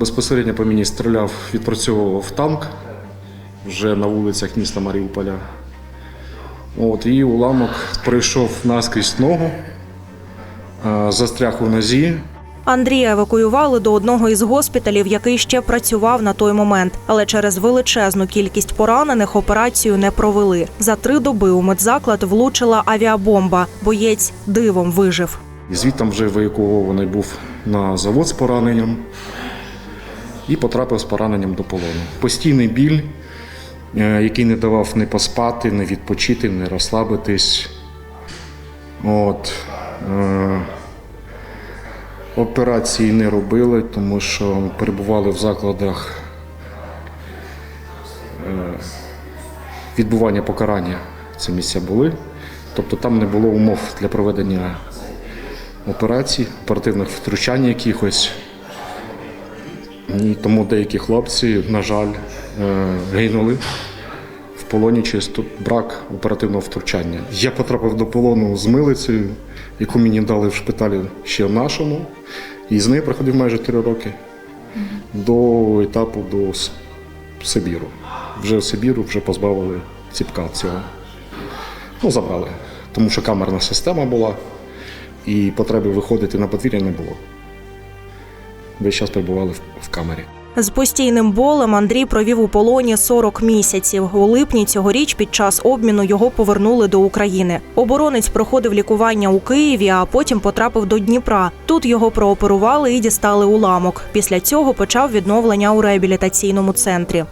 Безпосередньо по мені стріляв, відпрацьовував танк вже на вулицях міста Маріуполя. От, і уламок пройшов наскрізь ногу, е, застряг у нозі. Андрія евакуювали до одного із госпіталів, який ще працював на той момент. Але через величезну кількість поранених операцію не провели. За три доби у медзаклад влучила авіабомба. Боєць дивом вижив. І звідтам вже евакуований був на завод з пораненням і потрапив з пораненням до полону. Постійний біль, е, який не давав не поспати, не відпочити, не розслабитись. От. Е, Операції не робили, тому що перебували в закладах е, відбування покарання. Ці місця були. Тобто там не було умов для проведення операцій, оперативних втручань якихось. Тому деякі хлопці, на жаль, е, гинули в полоні через брак оперативного втручання. Я потрапив до полону з милицею, яку мені дали в шпиталі ще в нашому, і з нею проходив майже три роки до етапу до Сибіру. Вже в Сибіру вже позбавили ціпка цього. Ну, забрали, тому що камерна система була і потреби виходити на подвір'я не було. Весь час перебували в, камері. З постійним болем Андрій провів у полоні 40 місяців. У липні цьогоріч під час обміну його повернули до України. Оборонець проходив лікування у Києві, а потім потрапив до Дніпра. Тут його прооперували і дістали уламок. Після цього почав відновлення у реабілітаційному центрі.